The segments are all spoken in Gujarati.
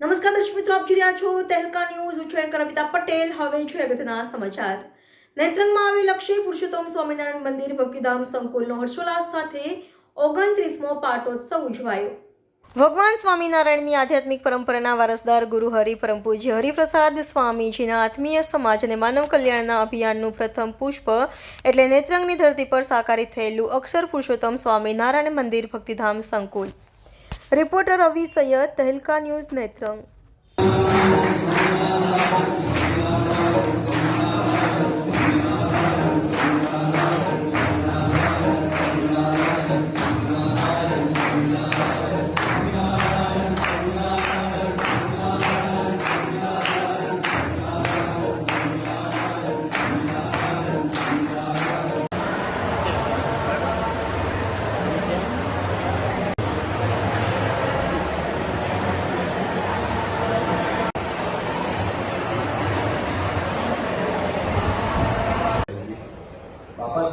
નમસ્કાર દર્શક મિત્રો, આપ જોઈ રહ્યા છો તહેલકા ન્યૂઝ. હું છું એન્કર અમિતા પટેલ. હવે છે અગત્યના સમાચાર. નેત્રંગમાં આવેલ લક્ષ્મી પુરુષોત્તમ સ્વામિનારાયણ મંદિર, ભક્તિધામ, સંકુલનો હર્ષોલ્લાસ સાથે ઓગણત્રીસમો પાટોત્સવ ઉજવાયો. ભગવાન સ્વામિનારાયણની આધ્યાત્મિક પરંપરાના વારસદાર ગુરુ હરિ પરમ પૂજ્ય હરિપ્રસાદ સ્વામીજીના આત્મીય સમાજ અને માનવ કલ્યાણના અભિયાનનું પ્રથમ પુષ્પ એટલે નેત્રંગની ધરતી પર સાકારિત થયેલું અક્ષર પુરુષોત્તમ સ્વામિનારાયણ મંદિર, ભક્તિધામ, સંકુલ. Reporter Ravi Saiyad Tehelka news Netrang.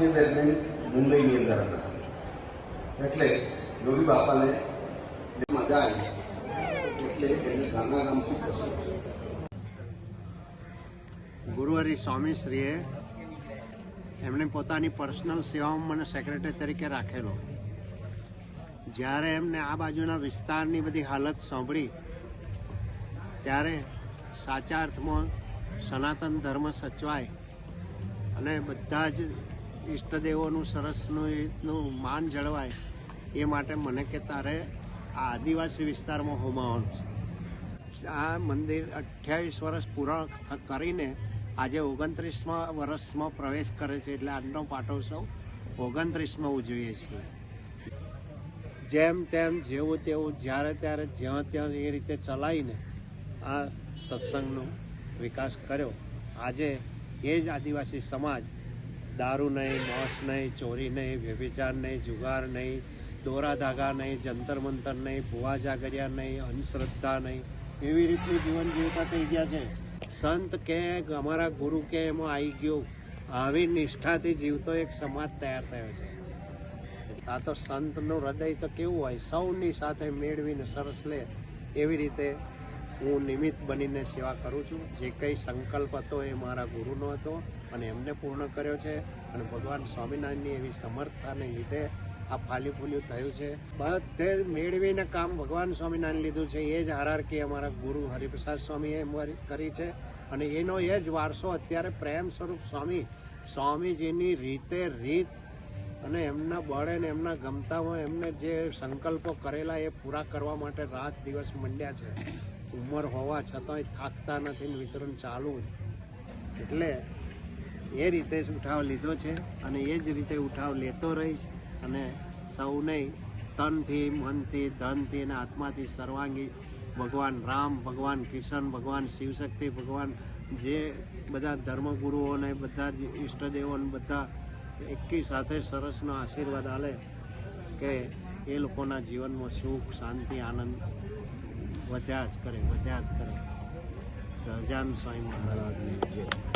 તે દરમિયાન મુંબઈની અંદર હતા. એટલે યોગી બાપાને મજા આવી. એટલે એને ગાના ગામ ખૂબ પસંદ ગુરુહરિ સ્વામીશ્રીએ એમણે પોતાની પર્સનલ સેવામાં મને સેક્રેટરી તરીકે રાખેલો. જ્યારે એમને આ બાજુના વિસ્તારની બધી હાલત સાંભળી, ત્યારે સાચા અર્થમાં સનાતન ધર્મ સચવાય અને બધા જ ઈષ્ટદેવોનું સરસનું માન જળવાય એ માટે મને કે તારે આ આદિવાસી વિસ્તારમાં હોમાવાનું છે. આ મંદિર અઠ્યાવીસ વર્ષ પૂરા કરીને આજે ઓગણત્રીસમાં વર્ષમાં પ્રવેશ કરે છે એટલે આજનો પાટોત્સવ ઓગણત્રીસમાં ઉજવીએ છીએ. જેમ તેમ જેવું તેવું જ્યારે ત્યારે જ્યાં ત્યાં એ રીતે ચલાવીને આ સત્સંગનો વિકાસ કર્યો. આજે એ જ આદિવાસી સમાજ દારૂ નહીં મોસ નહીં ચોરી નહીં વ્યભિચાર નહીં જુગાર નહીં દોરા ધાગા નહીં જંતર મંતર નહીં ભુવા જાગરિયા નહીં અંધશ્રદ્ધા નહીં એવી રીતનું જીવન જીવતા થઈ ગયા છે સંત કે અમારા ગુરુ કે એમાં આવી ગયો આવી નિષ્ઠાથી જીવતો એક સમાજ તૈયાર થયો છે આ તો સંતનું હૃદય તો કેવું હોય? સૌની સાથે મેળવીને સરસ લે એવી રીતે હું નિમિત્ત બનીને સેવા કરું છું. જે કંઈ સંકલ્પ હતો એ મારા ગુરુનો હતો અને એમને પૂર્ણ કર્યો છે અને ભગવાન સ્વામિનારાયણની એવી સમર્થતાને લીધે આ ફૂલ્યું થયું છે. બધે મેળવીને કામ ભગવાન સ્વામિનારાયણ લીધું છે. એ જ હારારકી અમારા ગુરુ હરિપ્રસાદ સ્વામીએ કરી છે. અને એનો એ જ વારસો અત્યારે પ્રેમ સ્વરૂપ સ્વામી, સ્વામીજીની રીતે રીત અને એમના બળે ને એમના ગમતામાં એમને જે સંકલ્પો કરેલા એ પૂરા કરવા માટે રાત દિવસ મંડ્યા છે. ઉંમર હોવા છતાંય થાકતા નથી ને વિચરણ ચાલુ. એટલે એ રીતે જ ઉઠાવ લીધો છે અને એ જ રીતે ઉઠાવ લેતો રહીશ અને સૌને તનથી, મનથી, ધનથી અને આત્માથી સર્વાંગી ભગવાન રામ, ભગવાન કિશન, ભગવાન શિવશક્તિ, ભગવાન જે બધા ધર્મગુરુઓને, બધા જ ઈષ્ટદેવોને, બધા એકી સાથે સરસનો આશીર્વાદ આલે કે એ લોકોના જીવનમાં સુખ, શાંતિ, આનંદ વધ્યા જ કરે વધ્યા જ કરે. સહજાન સ્વામી મહારાજની જય.